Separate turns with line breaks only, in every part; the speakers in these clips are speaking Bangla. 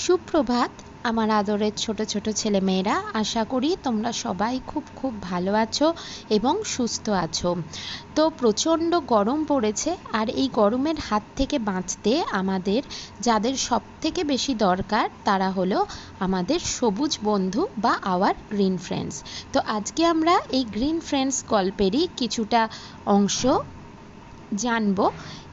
সুপ্রভাত, আমার আদরের ছোট ছোট ছেলেমেয়েরা, আশা করি তোমরা সবাই খুব খুব ভালো আছো এবং সুস্থ আছো। তো প্রচণ্ড গরম পড়েছে, আর এই গরমের হাত থেকে বাঁচতে আমাদের যাদের সব থেকে বেশি দরকার, তারা হলো আমাদের সবুজ বন্ধু বা আওয়ার গ্রিন ফ্রেন্ডস তো আজকে আমরা এই গ্রিন ফ্রেন্ডস গল্পেরই কিছুটা অংশ জানব।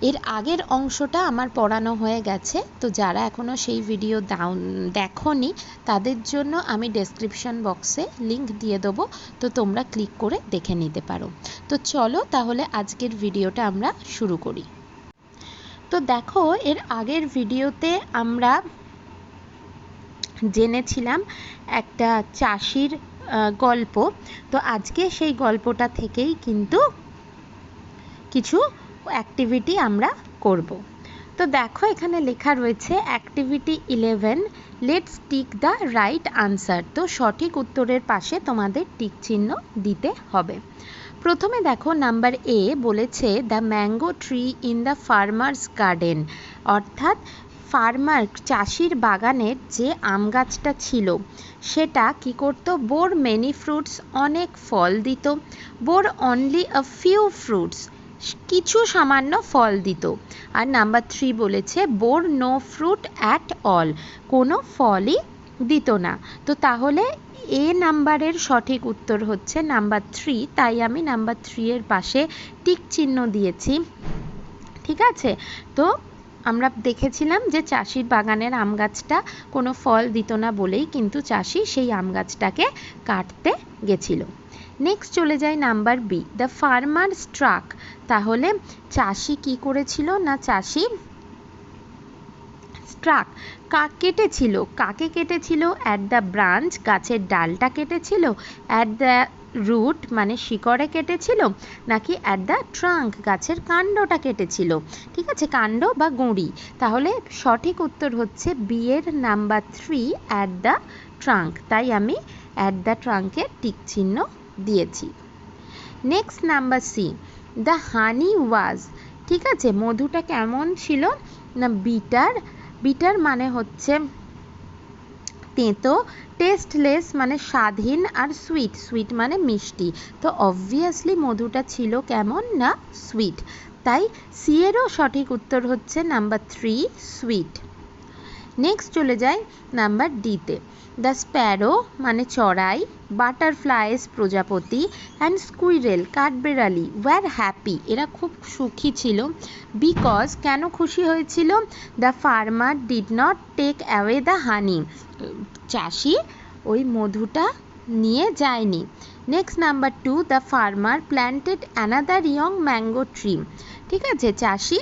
এর আগের অংশটা আমার পড়ানো হয়ে গেছে। তো যারা এখনও সেই ভিডিও ডাউন দেখনি, তাদের জন্য আমি ডেসক্রিপশন বক্সে লিংক দিয়ে দেবো। তো তোমরা ক্লিক করে দেখে নিতে পারো। তো চলো তাহলে আজকের ভিডিওটা আমরা শুরু করি। তো দেখো, এর আগের ভিডিওতে আমরা জেনেছিলাম একটা চাষির গল্প। তো আজকে সেই গল্পটা থেকেই কিন্তু কিছু অ্যাক্টিভিটি আমরা করব। তো দেখো এখানে লেখা রয়েছে activity eleven let's tick the right answer তো সঠিক উত্তরের পাশে তোমাদের টিক চিহ্ন দিতে হবে। প্রথমে দেখো নাম্বার এ বলেছে the mango tree in the farmer's garden অর্থাৎ ফার্মার চাষির বাগানের যে আম গাছটা ছিল, সেটা কি করতো? বোর মেনি ফ্রুটস অনেক ফল দিত। Bore only a few fruits কিছু সামান্য ফল দিত। আর নাম্বার থ্রি বলেছে bore no fruit at all কোনো ফলই দিত না। তো তাহলে এ নাম্বারের সঠিক উত্তর হচ্ছে নাম্বার থ্রি তাই আমি নাম্বার থ্রি এর পাশে টিক চিহ্ন দিয়েছি। ঠিক আছে? তো আমরা দেখেছিলাম যে চাষির বাগানের আম গাছটা কোনো ফল দিত না বলেই কিন্তু চাষি সেই আম গাছটাকে কাটতে গেছিল। নেক্সট চলে যায় number B the farmer struck তাহলে চাষি কি করেছিল না চাষি স্ট্রাক কাক কেটেছিল? কাকে কেটেছিল? অ্যাট দ্য ব্রাঞ্চ গাছের ডালটা কেটেছিল? অ্যাট দ্য রুট মানে শিকড়ে কেটেছিল? নাকি অ্যাট দ্য ট্রাঙ্ক গাছের কাণ্ডটা কেটেছিল? ঠিক আছে, কাণ্ড বা গুঁড়ি। তাহলে সঠিক উত্তর হচ্ছে বিয়ের number three at the trunk তাই আমি অ্যাট দ্য ট্রাঙ্কের টিক চিহ্ন দিয়েছি। Next number C the honey was ঠিক আছে, মধুটা কেমন ছিল? না বিটার বিটার মানে হচ্ছে তেঁতো টেস্টলেস মানে স্বাধীন আর সুইট সুইট মানে মিষ্টি। তো অবভিয়াসলি মধুটা ছিল কেমন না সুইট তাই সি এরও সঠিক উত্তর হচ্ছে নাম্বার থ্রি সুইট নেক্সট চলে যায় নাম্বার ডিতে দ্য স্প্যারো মানে চড়াই বাটারফ্লাইস প্রজাপতি অ্যান্ড স্কুইরেল কাঠবেড়ালি ওয়ার হ্যাপি এরা খুব সুখী ছিল। বিকজ কেন খুশি হয়েছিল? The farmer did not take away the honey চাষি ওই মধুটা নিয়ে যায়নি। Next number two the farmer planted another young mango tree ঠিক আছে, চাষি?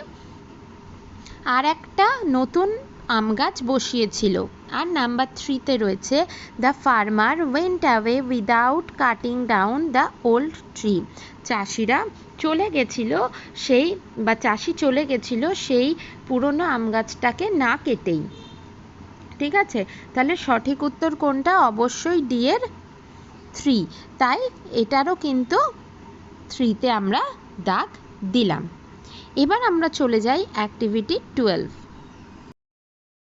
আর একটা নতুন আম গাছ বসিয়েছিল। আর নাম্বার থ্রিতে রয়েছে the farmer went away without cutting down the old tree চাষিরা চলে গেছিল সেই, বা চাষি চলে গেছিল সেই পুরনো আম গাছটাকে না কেটেই। ঠিক আছে? তাহলে সঠিক উত্তর কোনটা? অবশ্যই ডি এর থ্রি তাই এটারও কিন্তু থ্রিতে আমরা দাগ দিলাম। এবার আমরা চলে যাই অ্যাক্টিভিটি টুয়েলভ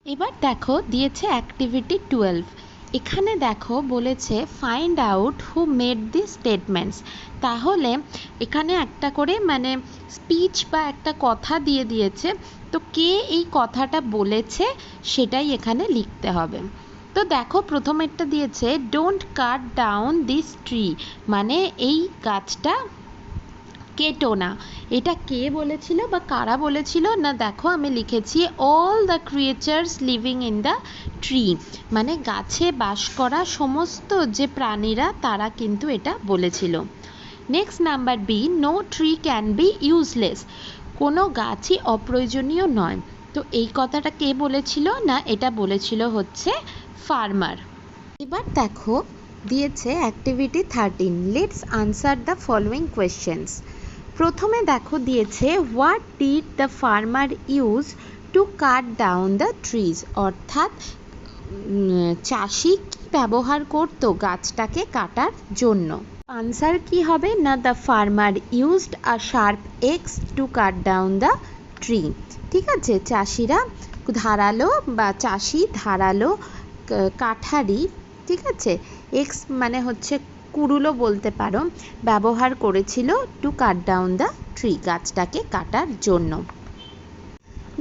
এবার দেখো, দিয়েছে অ্যাক্টিভিটি টুয়েলভ এখানে দেখো বলেছে find out who made the statements তাহলে এখানে একটা করে মানে স্পিচ বা একটা কথা দিয়ে দিয়েছে। তো কে এই কথাটা বলেছে সেটাই এখানে লিখতে হবে। তো দেখো প্রথমেরটা দিয়েছে don't cut down this tree মানে এই গাছটা কেটো না। এটা কে বলেছিল বা কারা বলেছিল? না, দেখো, আমি লিখেছি all the creatures living in the tree মানে গাছে বাস করা সমস্ত যে প্রাণীরা, তারা কিন্তু এটা বলেছিল। Next number B no tree can be useless কোনো গাছই অপ্রয়োজনীয় নয়। তো এই কথাটা কে বলেছিল? না, এটা বলেছিল হচ্ছে ফার্মার এবার দেখো, দিয়েছে activity thirteen let's answer the following questions প্রথমে দেখো দিয়েছে what did the farmer use to cut down the trees অর্থাৎ চাষি ব্যবহার করত গাছটাকে কাটার জন্য? আনসার কি হবে? না the farmer used a sharp axe to cut down the tree ঠিক আছে? চাষিরা ধারালো বা চাষি ধারালো কাঠারি, ঠিক আছে? এক্স মানে হচ্ছে কুরুলো বলতে পারো, ব্যবহার করেছিল to cut down the tree গাছটাকে কাটার জন্য।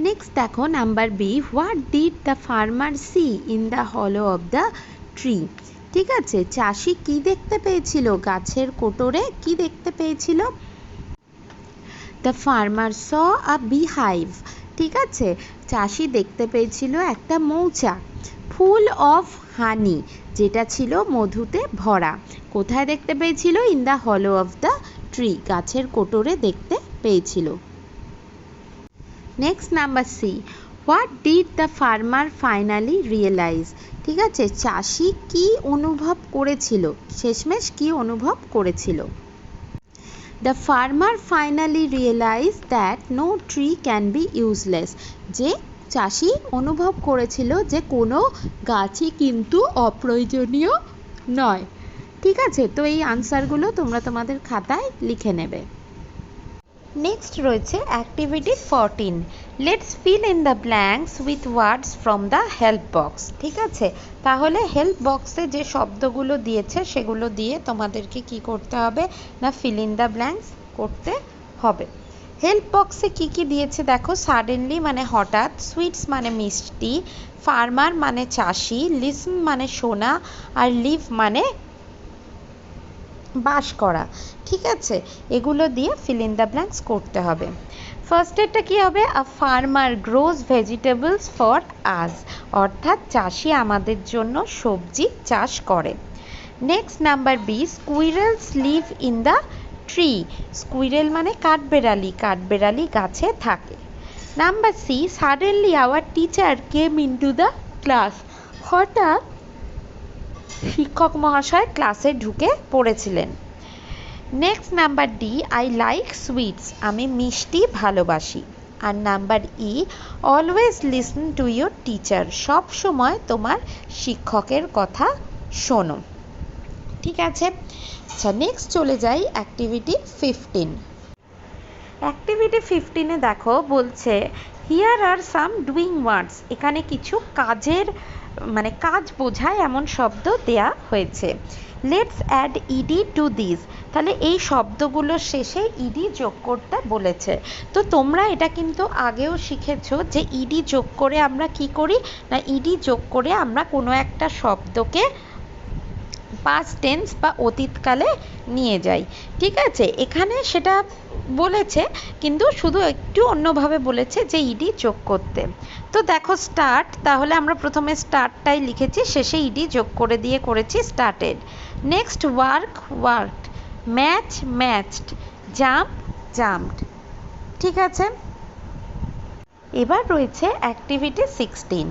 নেক্সট দেখো number B what did the farmer see in the hollow of the tree ঠিক আছে, চাষি কি দেখতে পেয়েছিল? গাছের কোটরে কি দেখতে পেয়েছিল? The farmer saw a beehive ঠিক আছে, চাষি দেখতে পেয়েছিল একটা মৌচাক। ফুল অফ হানি, যেটা ছিল মধুতে ভরা। কোথায় দেখতে পেয়েছিল? In the hollow of the tree, গাছের কোটরে দেখতে পেয়েছিল। Next number C, what did the farmer finally realise? ঠিক আছে, চাষি কি অনুভব করেছিল? শেষমেশ কি অনুভব করেছিল? The farmer finally realise that no tree can be useless, যে চাষি অনুভব করেছিল যে কোনো গাছই কিন্তু অপ্রয়োজনীয় নয়। ঠিক আছে? তো এই আনসারগুলো তোমরা তোমাদের খাতায় লিখে নেবে। নেক্সট রয়েছে activity fourteen let's fill in the blanks with words from the help box ঠিক আছে? তাহলে হেল্প বক্সে যে শব্দগুলো দিয়েছে, সেগুলো দিয়ে তোমাদেরকে কি করতে হবে? না ফিল ইন দ্য ব্ল্যাঙ্কস করতে হবে। হেল্প বক্সে কি কি দিয়েছে দেখো? সাডেনলি মানে হঠাৎ সুইটস মানে মিষ্টি ফার্মার মানে চাষি লিসন মানে শোনা আর লিভ মানে বাস করা। ঠিক আছে? এগুলো দিয়ে ফিল ইন দ্য ব্ল্যাঙ্কস করতে হবে। ফার্স্ট এরটা কি হবে? A farmer grows vegetables for us অর্থাৎ চাষি আমাদের জন্য সবজি চাষ করে। Next number B squirrels live in the tree squirrel মানে কাঠবেড়ালি কাঠবেড়ালি গাছে থাকে। Number C suddenly our teacher came into the class হঠাৎ শিক্ষক মহাশয় ক্লাসে ঢুকে পড়েছিলেন। Next number D I like sweets আমি মিষ্টি ভালোবাসি। আর number E always listen to your teacher সব সময় তোমার শিক্ষকের কথা শোনো। ঠিক আছে? আচ্ছা নেক্সট চলে যাই অ্যাক্টিভিটি ফিফটিন অ্যাক্টিভিটি ফিফটিনে দেখো, বলছে here are some doing words এখানে কিছু কাজের মানে কাজ বোঝায় এমন শব্দ দেয়া হয়েছে। Let's add ED to this তাহলে এই শব্দগুলোর শেষে ইডি যোগ করতে বলেছে। তো তোমরা এটা কিন্তু আগেও শিখেছো যে ইডি যোগ করে আমরা কি করি? না ইডি যোগ করে আমরা কোনো একটা শব্দকে পাস্ট টেন্স বা অতীতকালে নিয়ে যাই। ঠিক আছে? এখানে সেটা বলেছে, কিন্তু শুধু একটু অন্যভাবে বলেছে যে ইডি যোগ করতে। তো দেখো স্টার্ট তাহলে আমরা প্রথমে স্টার্টটাই লিখেছি, শেষে ইডি যোগ করে দিয়ে করেছি started next work worked match matched jump jumped ঠিক আছে? এবার রয়েছে activity sixteen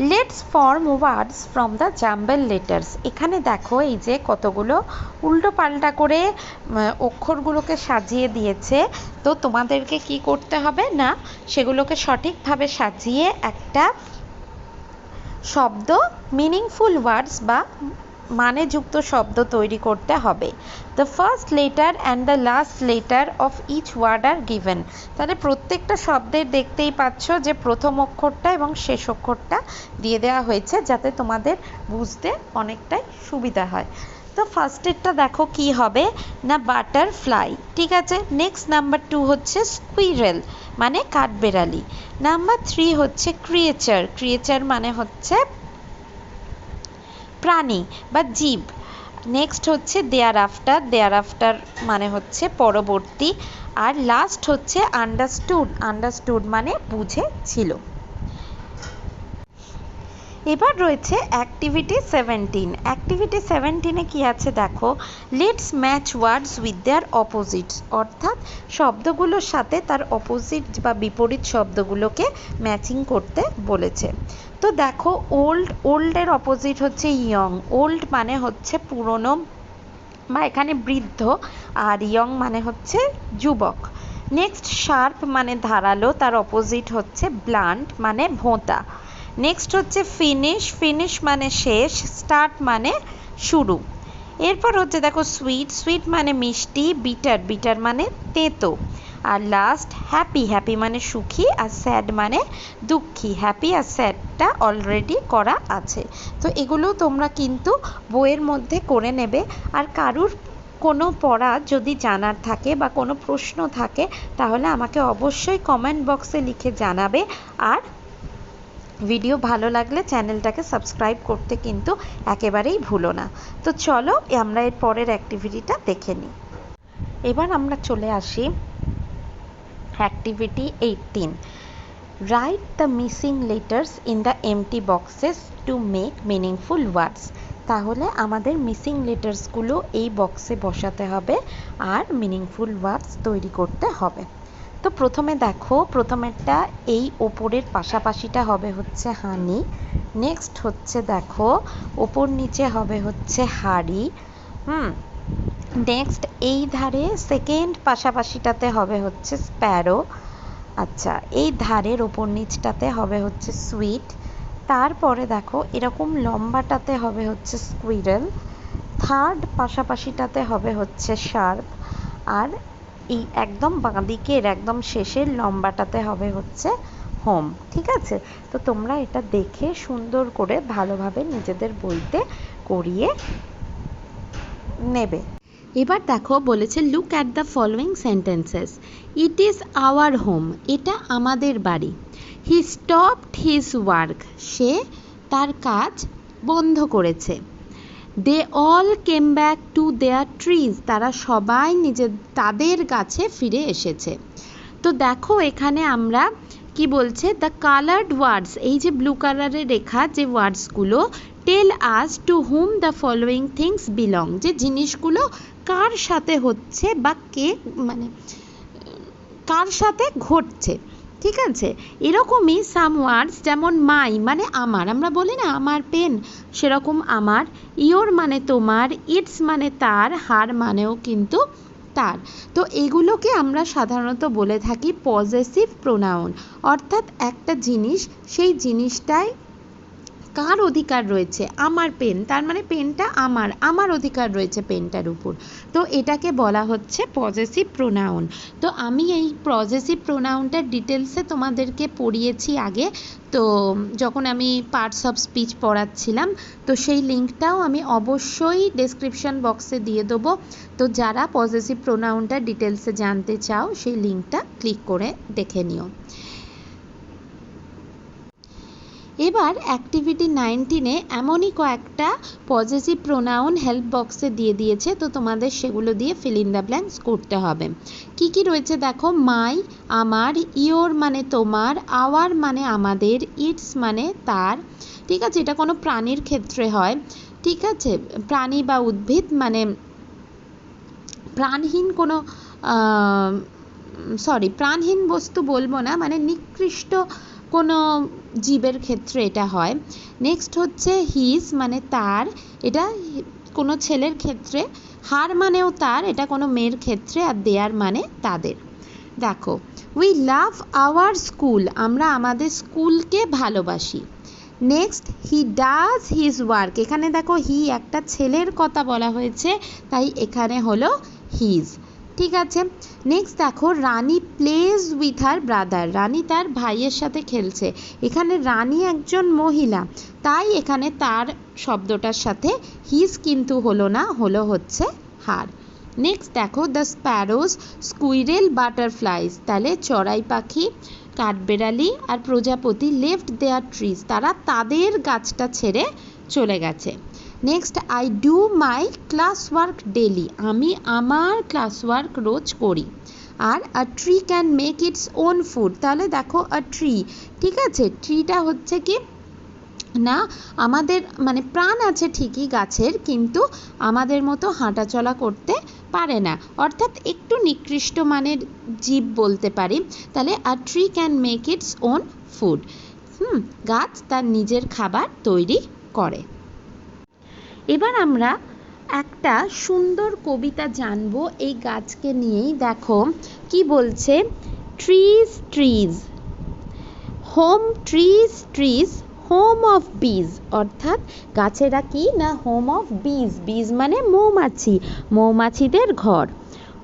let's form words from the jumbled letters এখানে দেখো এই যে কতগুলো উল্টো পাল্টা করে অক্ষরগুলোকে সাজিয়ে দিয়েছে। তো তোমাদেরকে কি করতে হবে না, সেগুলোকে সঠিকভাবে সাজিয়ে একটা শব্দ মিনিংফুল ওয়ার্ডস বা মানেযুক্ত শব্দ তৈরি করতে হবে। The first letter and the last letter of each word are given তাহলে প্রত্যেকটা শব্দের দেখতেই পাচ্ছ যে প্রথম অক্ষরটা এবং শেষ অক্ষরটা দিয়ে দেওয়া হয়েছে যাতে তোমাদের বুঝতে অনেকটাই সুবিধা হয়। তো ফার্স্টেরটা দেখো কি হবে। না বাটারফ্লাই ঠিক আছে? নেক্সট নাম্বার টু হচ্ছে স্কুইরেল মানে কাঠবেড়ালি। নাম্বার থ্রি হচ্ছে ক্রিয়েচার ক্রিয়েচার মানে হচ্ছে প্রাণী বা জীব। নেক্সট হচ্ছে দেয়ার আফটার দেয়ার আফটার মানে হচ্ছে পরবর্তী। আর লাস্ট হচ্ছে আন্ডারস্টুড আন্ডারস্টুড মানে বুঝেছিল। এবার রয়েছে অ্যাক্টিভিটি সেভেন্টিন অ্যাক্টিভিটি সেভেন্টিনে কি আছে দেখো? Let's match words with their opposites অর্থাৎ শব্দগুলোর সাথে তার অপোজিট বা বিপরীত শব্দগুলোকে ম্যাচিং করতে বলেছে। তো দেখো ওল্ড ওল্ডের অপোজিট হচ্ছে ইয়ং ওল্ড মানে হচ্ছে পুরনো বা এখানে বৃদ্ধ। আর ইয়ং মানে হচ্ছে যুবক। নেক্সট শার্প মানে ধারালো। তার অপোজিট হচ্ছে ব্লান্ট মানে ভোঁতা। নেক্সট হচ্ছে ফিনিশ ফিনিশ মানে শেষ স্টার্ট মানে শুরু। এরপর হচ্ছে দেখো সুইট সুইট মানে মিষ্টি বিটার বিটার মানে তেতো। আর লাস্ট হ্যাপি হ্যাপি মানে সুখী, আর স্যাড মানে দুঃখী। হ্যাপি আর স্যাডটা অলরেডি করা আছে। তো এগুলো তোমরা কিন্তু বইয়ের মধ্যে করে নেবে। আর কারুর কোনো পড়া যদি জানার থাকে বা কোনো প্রশ্ন থাকে, তাহলে আমাকে অবশ্যই কমেন্ট বক্সে লিখে জানাবে। আর ভিডিও ভালো লাগলে চ্যানেলটাকে সাবস্ক্রাইব করতে কিন্তু একেবারেই ভুলো না। তো চলো, আমরা এর পরের অ্যাক্টিভিটিটা দেখে নিই। এবার আমরা চলে আসি activity eighteen write the missing letters in the empty boxes to make meaningful words তাহলে আমাদের মিসিং লেটার্সগুলো এই বক্সে বসাতে হবে আর মিনিংফুল ওয়ার্ডস তৈরি করতে হবে। তো প্রথমে দেখো, প্রথমেরটা এই ওপরের পাশাপাশিটা হবে হচ্ছে হানি। নেক্সট হচ্ছে দেখো, ওপর নিচে হবে হচ্ছে হাড়ি। হুম নেক্সট এই ধারে সেকেন্ড পাশাপাশিটাতে হবে হচ্ছে স্প্যারো আচ্ছা এই ধারের ওপর নিচটাতে হবে হচ্ছে সুইট তারপরে দেখো, এরকম লম্বাটাতে হবে হচ্ছে স্কুইরেল থার্ড পাশাপাশিটাতে হবে হচ্ছে শার্প আর এই একদম বাঁদিকের একদম শেষের লম্বাটাতে হবে হচ্ছে হোম, ঠিক আছে? তো তোমরা এটা দেখে সুন্দর করে ভালোভাবে নিজেদের বইতে করিয়ে নেবে। এবার দেখো বলেছে look at the following sentences it is our home এটা আমাদের বাড়ি। হি স্টপড হিজ ওয়ার্ক সে তার কাজ বন্ধ করেছে। They all came back to their trees তারা সবাই নিজের, তাদের গাছে ফিরে এসেছে। তো দেখো এখানে আমরা কি বলছে? দ্য কালার্ড ওয়ার্ডস এই যে ব্লু কালারে রেখা যে ওয়ার্ডসগুলো tell us to whom the following things belong যে জিনিসগুলো কার সাথে হচ্ছে বা কে মানে কার সাথে ঘটছে। ঠিক আছে? এরকমই সাম ওয়ার্ডস যেমন মাই মানে আমার, আমরা বলি না আমার পেন সেরকম আমার ইয়োর মানে তোমার ইটস মানে তার হার মানেও কিন্তু তার। তো এগুলোকে আমরা সাধারণত বলে থাকি পজেসিভ প্রোনাউন অর্থাৎ একটা জিনিস, সেই জিনিসটায় কার অধিকার রয়েছে? আমার পেন তার মানে পেনটা আমার আমার অধিকার রয়েছে পেনটার উপর। তো এটাকে বলা হচ্ছে পজেসিভ প্রোনাউন তো আমি এই পজেসিভ প্রোনাউনটার ডিটেলসে তোমাদেরকে পড়িয়েছি আগে। তো যখন আমি পার্টস অফ স্পিচ পড়াচ্ছিলাম, তো সেই লিঙ্কটাও আমি অবশ্যই ডেসক্রিপশন বক্সে দিয়ে দেবো। তো যারা পজেসিভ প্রোনাউনটা ডিটেলসে জানতে চাও, সেই লিঙ্কটা ক্লিক করে দেখে নিও। এবার অ্যাক্টিভিটি নাইনটিনে এমনই কয়েকটা পজিটিভ প্রোনাউন হেল্প বক্সে দিয়ে দিয়েছে, তো তোমাদের সেগুলো দিয়ে ফিল ইন দ্য ব্ল্যাঙ্কস করতে হবে। কি কি রয়েছে দেখো? মাই আমার ইয়োর মানে তোমার আওয়ার মানে আমাদের ইটস মানে তার, ঠিক আছে? এটা কোনো প্রাণীর ক্ষেত্রে হয়, ঠিক আছে? প্রাণী বা উদ্ভিদ মানে প্রাণহীন কোনো সরি প্রাণহীন বস্তু বলব না মানে নিকৃষ্ট কোনো জীবের ক্ষেত্রে এটা হয়। নেক্সট হচ্ছে হিজ মানে তার। এটা কোনো ছেলের ক্ষেত্রে হার মানেও তার, এটা কোনো মেয়ের ক্ষেত্রে, আর দেয়ার মানে তাদের। দেখো উই লাভ আওয়ার স্কুল আমরা আমাদের স্কুলকে ভালোবাসি। Next he does his work এখানে দেখো হি একটা ছেলের কথা বলা হয়েছে, তাই এখানে হলো হিজ ঠিক আছে। নেক্সট দেখো, Rani plays with her brother Rani তার ভাইয়ের সাথে খেলছে। এখানে রানী একজন মহিলা। তাই এখানে তার শব্দটার সাথে হিজ কিন্তু হলো না, হলো হচ্ছে হার নেক্সট দেখো দ্য স্প্যারোজ স্কুইরেল বাটারফ্লাইজ তাহলে চড়াই পাখি, কাঠবেড়ালি আর প্রজাপতি লেফট দেয়ার ট্রিজ তারা তাদের গাছটা ছেড়ে চলে গেছে। Next I do my class work daily আমি আমার ক্লাস ওয়ার্ক রোজ করি। আর a tree can make its own food তাহলে দেখো আ ট্রি ঠিক আছে? ট্রিটা হচ্ছে কি? না, আমাদের মানে প্রাণ আছে ঠিকই গাছের, কিন্তু আমাদের মতো হাঁটাচলা করতে পারে না। অর্থাৎ একটু নিকৃষ্ট মানের জীব বলতে পারি। তাহলে a tree can make its own food hmm, গাছ তার নিজের খাবার তৈরি করে। এবার আমরা একটা সুন্দর কবিতা জানব এই গাছকে নিয়েই। দেখো, কি বলছে? Trees trees home trees trees home of bees অর্থাৎ গাছেরা কি না হোম অফ বিজ বিজ মানে মৌমাছি, মৌমাছিদের ঘর।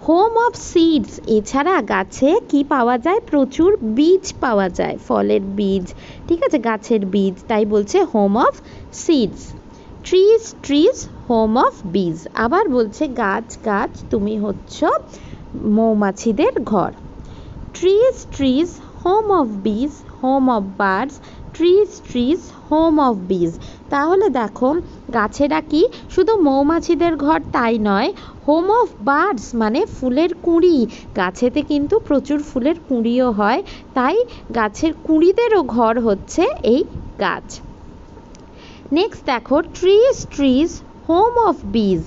হোম অফ সিডস এছাড়া গাছে কি পাওয়া যায়? প্রচুর বীজ পাওয়া যায়, ফলের বীজ। ঠিক আছে, গাছের বীজ, তাই বলছে home of seeds trees trees home of বীজ আবার বলছে, গাছ গাছ, তুমি হচ্ছ মৌমাছিদের ঘর। Trees trees home of bees home of birds trees trees home of bees তাহলে দেখো, গাছেরা কি? শুধু মৌমাছিদের ঘর তাই নয় হোম অফ বার্ডস মানে ফুলের কুঁড়ি। গাছেতে কিন্তু প্রচুর ফুলের কুঁড়িও হয়, তাই গাছের কুঁড়িদেরও ঘর হচ্ছে এই গাছ। নেক্সট দেখো trees trees home of bees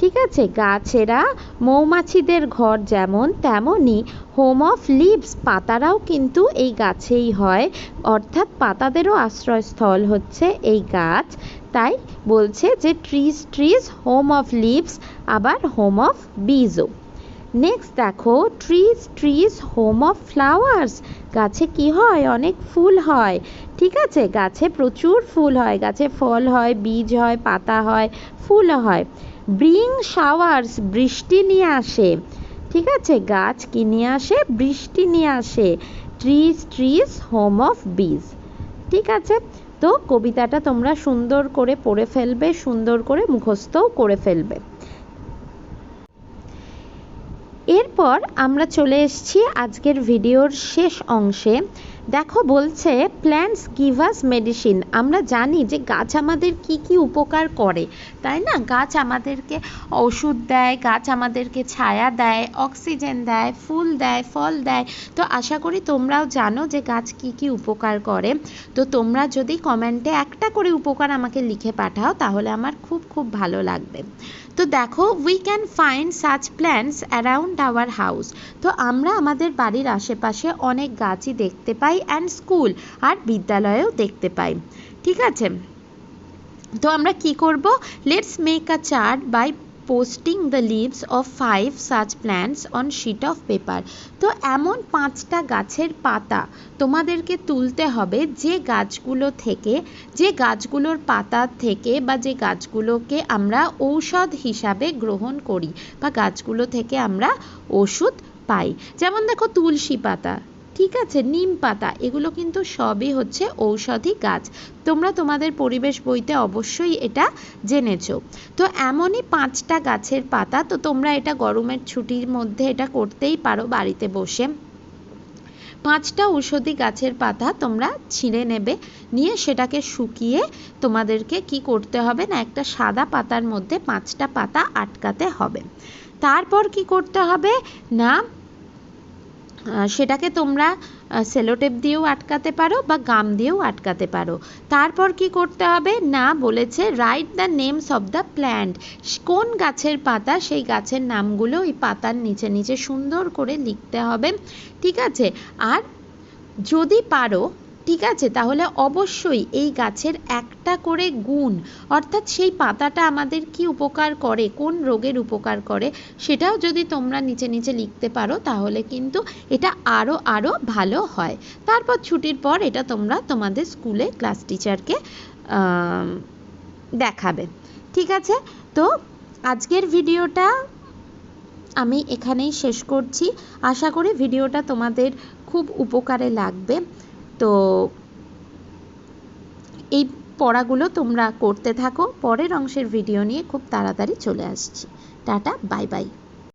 ঠিক আছে? গাছেরা মৌমাছিদের ঘর যেমন তেমনই হোম অফ লিভস পাতারাও কিন্তু এই গাছেই হয়। অর্থাৎ পাতাদেরও আশ্রয়স্থল হচ্ছে এই গাছ। তাই বলছে যে trees trees home of leaves আবার হোম অফ বিজও নেক্সট দেখো trees trees home of flowers গাছে কি হয়? অনেক ফুল হয়। ঠিক আছে? গাছে প্রচুর ফুল হয়। গাছে ফল হয়, বীজ হয়, পাতা হয়, ফুল হয়। ব্রিং শাওয়ার্স বৃষ্টি নিয়ে আসে। ঠিক আছে? গাছ কি নিয়ে আসে? বৃষ্টি নিয়ে আসে। Trees trees home of bees ঠিক আছে? তো কবিতাটা তোমরা সুন্দর করে পড়ে ফেলবে, সুন্দর করে মুখস্থও করে ফেলবে। এরপর আমরা চলে এসেছি আজকের ভিডিওর শেষ অংশে। দেখো বলছে প্ল্যান্টস গিভ আস মেডিসিন আমরা জানি যে গাছ আমাদের কি কি উপকার করে, তাই না? গাছ আমাদেরকে ওষুধ দেয়, গাছ আমাদেরকে ছায়া দেয়, অক্সিজেন দেয়, ফুল দেয়, ফল দেয়। তো আশা করি তোমরাও জানো যে গাছ কি কি উপকার করে। তো তোমরা যদি কমেন্টে একটা করে উপকার আমাকে লিখে পাঠাও, তাহলে আমার খুব খুব ভালো লাগবে। তো দেখো we can find such plants around our house তো আমরা আমাদের বাড়ির আশেপাশে অনেক গাছই দেখতে পাই অ্যান্ড স্কুল আর বিদ্যালয়েও দেখতে পাই। ঠিক আছে? তো আমরা কি করব? Let's make a chart by posting the leaves of five such plants on sheet of paper তো এমন পাঁচটা গাছের পাতা তোমাদেরকে তুলতে হবে যে গাছগুলো থেকে, যে গাছগুলোর পাতা থেকে বা যে গাছগুলোকে আমরা ঔষধ হিসাবে গ্রহণ করি বা গাছগুলো থেকে আমরা ওষুধ পাই। যেমন দেখো তুলসী পাতা। ঠিক আছে, নিম পাতা, এগুলো কিন্তু সবই হচ্ছে ঔষধি গাছ। তোমরা তোমাদের পরিবেশ বইতে অবশ্যই এটা জেনেছো। তো এমনই পাঁচটা গাছের পাতা, তো তোমরা এটা গরমের ছুটির মধ্যে এটা করতেই পারো বাড়িতে বসে। পাঁচটা ঔষধি গাছের পাতা তোমরা ছিঁড়ে নেবে, নিয়ে সেটাকে শুকিয়ে তোমাদেরকে কি করতে হবে না, একটা সাদা পাতার মধ্যে পাঁচটা পাতা আটকাতে হবে। তারপর কি করতে হবে না সেটাকে তোমরা সেলোটেপ দিয়েও আটকাতে পারো বা গাম দিয়েও আটকাতে পারো। তারপর কি করতে হবে? না বলেছে write the names of the plant কোন গাছের পাতা? সেই গাছের নামগুলো ওই পাতার নিচে নিচে সুন্দর করে লিখতে হবে। ঠিক আছে? আর যদি পারো ঠিক আছে, তাহলে অবশ্যই এই গাছের একটা করে গুণ, অর্থাৎ সেই পাতাটা আমাদের কি উপকার করে, কোন রোগের উপকার করে, সেটাও যদি তোমরা নিচে নিচে লিখতে পারো, তাহলে কিন্তু এটা আরও আরও ভালো হয়। তারপর ছুটির পর এটা তোমরা তোমাদের স্কুলে ক্লাস টিচারকে দেখাবে। ঠিক আছে? তো আজকের ভিডিওটা আমি এখানেই শেষ করছি। আশা করি ভিডিওটা তোমাদের খুব উপকারে লাগবে। তো এই পড়াগুলো তোমরা করতে থাকো। পরের অংশের ভিডিও নিয়ে খুব তাড়াতাড়ি চলে আসছি। Tata bye bye